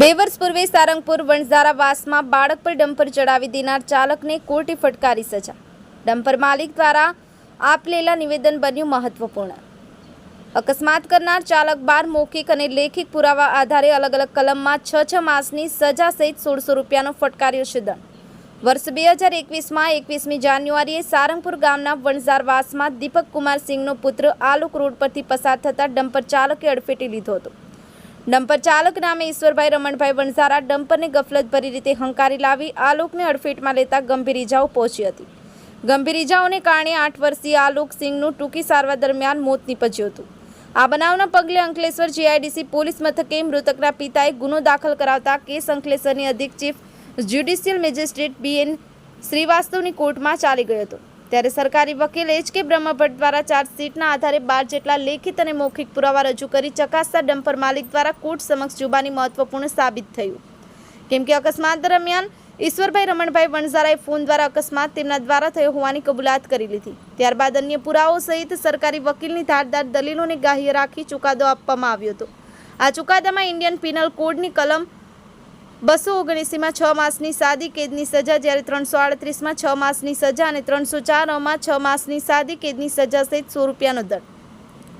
બે વર્ષ પૂર્વે સારંગપુર વણઝારાવાસમાં બાળક પર ડમ્પર ચડાવી દેનાર ચાલકને કોર્ટે ફટકારી સજા. ડમ્પર માલિક દ્વારા આપલેલા નિવેદન બન્યું મહત્વપૂર્ણ. અકસ્માત કરનાર ચાલક બાર મૌખિક અને લેખિત પુરાવા આધારે અલગ અલગ કલમમાં છ છ માસની સજા સહિત સોળસો રૂપિયાનો ફટકાર્યો છે દંડ. વર્ષ બે હજાર એકવીસમાં એકવીસમી જાન્યુઆરીએ સારંગપુર ગામના વણઝારવાસમાં દીપક કુમાર સિંહનો પુત્ર આલુક રોડ પરથી પસાર થતાં ડમ્પર ચાલકે અડફેટી લીધો હતો. ડમ્પર ચાલક નામે ઈશ્વરભાઈ રમણભાઈ વણઝારા ડમ્પરને ગફલતભરી રીતે હંકારી લાવી આલોકને અડફેટમાં લેતા ગંભીર ઇજાઓ પહોંચી હતી. ગંભીર ઇજાઓને કારણે આઠ વર્ષીય આલોક સિંહનું ટૂંકી સારવાર દરમિયાન મોત નીપજ્યું હતું. આ બનાવના પગલે અંકલેશ્વર જીઆઈડીસી પોલીસ મથકે મૃતકના પિતાએ ગુનો દાખલ કરાવતા કેસ અંકલેશ્વરની અધિક ચીફ જ્યુડિશિયલ મેજિસ્ટ્રેટ બીએન શ્રીવાસ્તવની કોર્ટમાં ચાલી ગયો હતો. ત્યારે સરકારી વકીલ એચ કે બ્રહ્મભટ્ટ દ્વારા ચાર્જશીટના આધારે બાર જેટલા લેખિત અને મૌખિક પુરાવા રજૂ કરી ચકાસતા ડમ્પર માલિક દ્વારા કોર્ટ સમક્ષ જુબાની મહત્વપૂર્ણ સાબિત થયું. કેમ કે અકસ્માત દરમિયાન ઈશ્વરભાઈ રમણભાઈ વણઝારાએ ફોન દ્વારા અકસ્માત તેમના દ્વારા થયો હોવાની કબૂલાત કરી લીધી. ત્યારબાદ અન્ય પુરાવો સહિત સરકારી વકીલની ધારદાર દલીલોને ગાહ્ય રાખી ચુકાદો આપવામાં આવ્યો હતો. આ ચુકાદામાં ઇન્ડિયન પિનલ કોડની કલમ બસો ઓગણીસીમાં છ માસની સાદી કેદની સજા, જ્યારે ત્રણસો આડત્રીસમાં છ માસની સજા અને ત્રણસો ચારમાં છ માસની સાદી કેદની સજા સહિત સો રૂપિયાનો દંડ.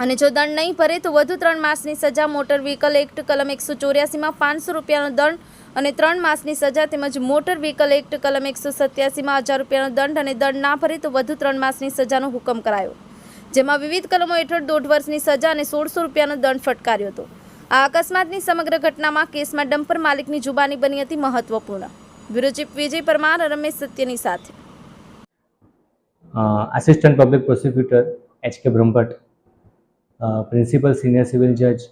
અને જો દંડ નહીં ભરે, તો વધુ ત્રણ માસની સજા, મોટર વ્હીકલ એક્ટ, કલમ એકસો ચોર્યાસીમાં પાંચસો રૂપિયાનો દંડ અને ત્રણ માસની સજા તેમજ મોટર વ્હીકલ એક્ટ, કલમ એકસો સત્યાસીમાં હજાર રૂપિયાનો દંડ અને દંડ ના ભરે, તો વધુ ત્રણ માસની સજાનો હુકમ કરાયો. જેમાં વિવિધ કલમો હેઠળ દોઢ વર્ષની સજા અને સોળસો રૂપિયાનો દંડ ફટકાર્યો હતો. આ અકસ્માતની સમગ્ર ઘટનામાં કેસમાં ડમ્પર માલિકની જુબાની બની હતી મહત્વપૂર્ણ. બ્યુરો વિજય પરમાર રમેશ સત્યની સાથે. Assistant public prosecutor H K Brahmbhatt principal senior civil જજ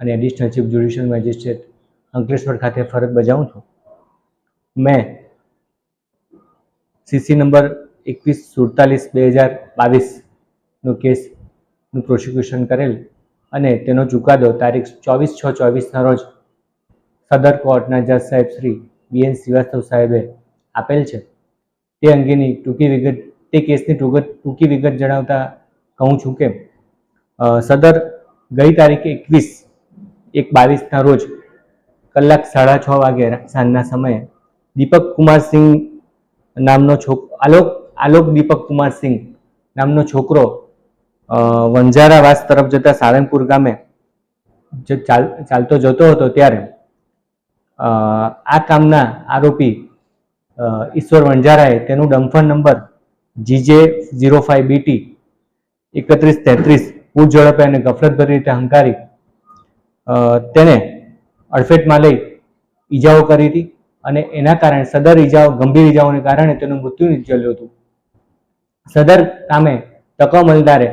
અને additional chief judicial magistrate Ankleshwar ખાતે ફરજ બજાવું છું. મેં સીસી નંબર એકવીસ સુડતાલીસ બે હજાર બાવીસનો કેસનું પ્રોસિક્યુશન કરેલ. અને તેનો ચુકાદો તારીખ ચોવીસ છ ચોવીસના રોજ સદર કોર્ટના જજ સાહેબ શ્રી બી એન શ્રીવાસ્તવ સાહેબે આપેલ છે. તે અંગેની ટૂંકી વિગત, તે કેસની ટૂંક વિગત જણાવતા કહું છું કે સદર ગઈ તારીખે એકવીસ, એક બાવીસના રોજ કલાક સાડા છ વાગે સાંજના સમયે દીપક કુમાર સિંહ નામનો છોક, આલોક આલોક દીપક કુમાર સિંહ નામનો છોકરો વંજારાવાસ તરફ જતા સાળંગપુર ગામે ચાલતો જતો હતો ત્યારે આ કામના આરોપી ઈશ્વર વંજારાએ તેનું dumper number GJ zero five BT એકત્રીસ તેત્રીસ પૂર ઝડપે અને ગફલતભરી રીતે હંકારી તેને અડફેટમાં લઈ ઈજાઓ કરી હતી અને એના કારણે સદર ઈજાઓ, ગંભીર ઈજાઓને કારણે તેનું મૃત્યુ નિપજેલું હતું. સદર કામે તકમલદારે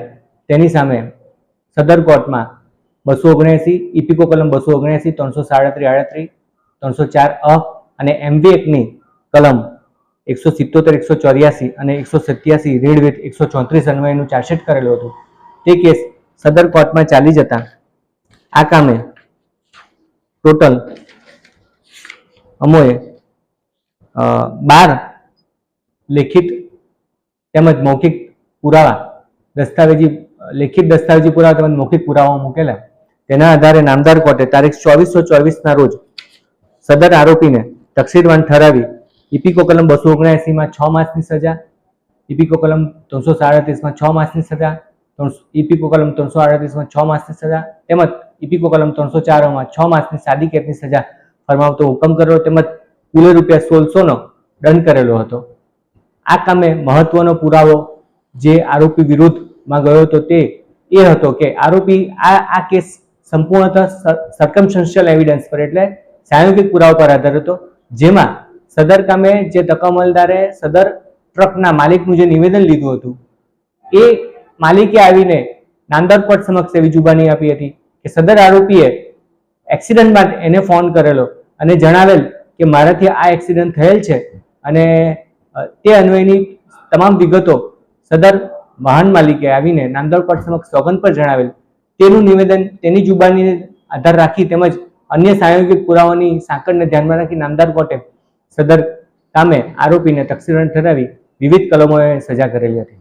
તેની સામે સદર કોર્ટમાં બસો ઓગણએંસી ઇપિકો કલમ બસો ઓગણએંસી, ત્રણસો સાડત્રીસ, આડત્રીસ, ત્રણસો ચાર અ અને એમવી એકની કલમ એકસો સિત્તોતેર, એકસો ચોર્યાસી અને એકસો સત્યાસી, રીડ વિથ એકસો ચોત્રીસ અન્વયનું ચાર્જશીટ કરેલું હતું. તે કેસ સદર કોર્ટમાં ચાલી જતા આ કામે ટોટલ અમોએ બાર લેખિત તેમજ મૌખિક પુરાવા, દસ્તાવેજી લેખિત દસ્તાવેજી પુરાવા તેમજ મૌખિક પુરાવા મૂકેલા. તેના આધારે નામદાર કોર્ટે તારીખ ચોવીસો ચોવીસના રોજ સદર આરોપીને તકસીરવાન ઠરાવી ઇપીકો કલમ બસો ઓગણએંસીમાં છ માસની સજા ઇપીકો કલમ ત્રણસો સાડત્રીસમાં છ માસની સજા ઇપિકો કલમ ત્રણસો આડત્રીસમાં છ માસની સજા તેમજ ઇપીકો કલમ ત્રણસો ચારમાં છ માસની સાદી કેદની સજા ફરમાવતો હુકમ કર્યો તેમજ કુલે રૂપિયા સોળસોનો દંડ કરેલો હતો. આ કામે મહત્વનો પુરાવો જે આરોપી વિરુદ્ધમાં ગયો હતો તે એ હતો કે આરોપી આ આ કેસ સંપૂર્ણતઃ સર્કમસ્ટન્શિયલ એવિડન્સ પર એટલે સાયોગિક પુરાવા પર આધાર હતો. જેમાં સદર કામે જે તકમલદારે સદર ટ્રકના માલિકનું જે નિવેદન લીધું હતું, એ માલિકે આવીને નામદાર કોર્ટ સમક્ષ એવી જુબાની આપી હતી કે સદર આરોપીએ એક્સિડન્ટ બાદ એને ફોન કરેલો અને જણાવેલ કે મારાથી આ એક્સિડન્ટ થયેલ છે અને તે અન્વયની તમામ વિગતો સદર વાહન માલિકે આવીને નાંદોડ કોર્ટ સમક્ષ સોગંદ પર જણાવેલ તેનું નિવેદન તેની જુબાનીને આધાર રાખી તેમજ અન્ય સાયોગિક પુરાવાની સાંકળને ધ્યાનમાં રાખી નામદાર કોર્ટે સદર કામે આરોપીને તકસીરણ ઠરાવી વિવિધ કલમોએ સજા કરેલી હતી.